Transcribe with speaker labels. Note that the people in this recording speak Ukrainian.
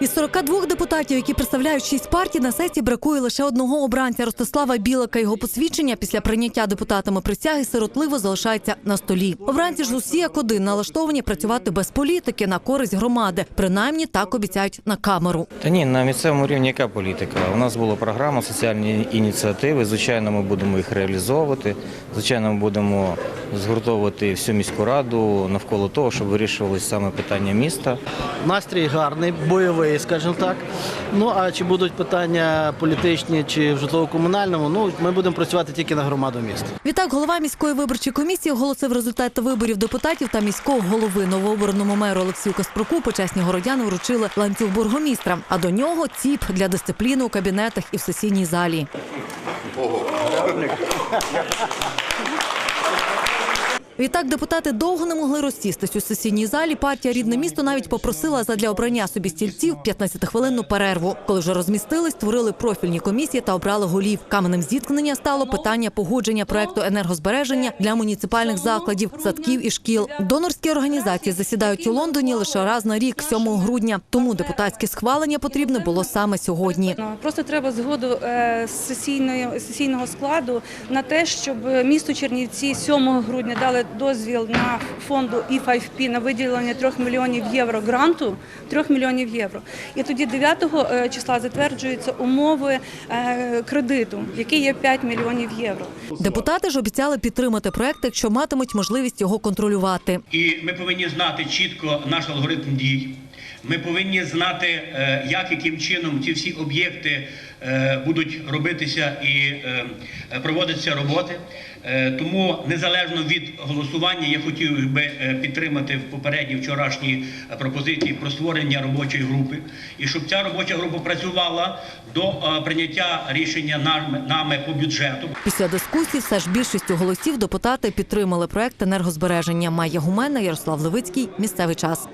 Speaker 1: Із 42 депутатів, які представляють шість партій, на сесії бракує лише одного обранця Ростислава Білика. Його посвідчення після прийняття депутатами присяги сиротливо залишається на столі. Обранці ж усі як один налаштовані працювати без політики на користь громади. Принаймні так обіцяють на камеру.
Speaker 2: Та ні, на місцевому рівні яка політика? У нас була програма соціальні ініціативи. Звичайно, ми будемо їх реалізовувати. Звичайно, ми будемо згуртовувати всю міську раду навколо того, щоб вирішувалися саме питання міста.
Speaker 3: Настрій гарний, бойовий, скажімо так. Ну а чи будуть питання політичні чи в житлово-комунальному? Ну ми будемо працювати тільки на громаду міста.
Speaker 1: Відтак голова міської виборчої комісії оголосив результати виборів депутатів та міського голови новообраному меру Олексію Каспруку. Почесні городяни вручили ланцюг бургомістра. А до нього ціп для дисципліни у кабінетах і в сесійній залі. Відтак депутати довго не могли розсістись у сесійній залі. Партія рідне місто навіть попросила задля обрання собі стільців 15-хвилинну перерву. Коли вже розмістились, створили профільні комісії та обрали голів. Каменем зіткнення стало питання погодження проекту енергозбереження для муніципальних закладів, садків і шкіл. Донорські організації засідають у Лондоні лише раз на рік, 7 грудня. Тому депутатське схвалення потрібне було саме сьогодні.
Speaker 4: Просто треба згоду е, сесійної сесійного складу на те, щоб місту Чернівці 7 грудня дали дозвіл на фонду E5P на виділення 3 мільйонів євро гранту 3 мільйонів євро. І тоді 9 е, числа затверджуються умови е, кредиту, який є 5 мільйонів євро.
Speaker 1: Депутати ж обіцяли підтримати проект, якщо матимуть можливість його контролювати.
Speaker 5: І ми повинні знати чітко наш алгоритм дій. Ми повинні знати, е, як яким чином ці всі об'єкти е, будуть робитися і е, проводитися роботи. Тому незалежно від голосування, я хотів би підтримати в попередні вчорашні е, пропозиції про створення робочої групи, і щоб ця робоча група працювала до прийняття рішення нами- нами по бюджету.
Speaker 1: Після дискусії все ж більшістю голосів депутати підтримали проект енергозбереження. Майя Гумена, Ярослав Левицький. Місцевий час.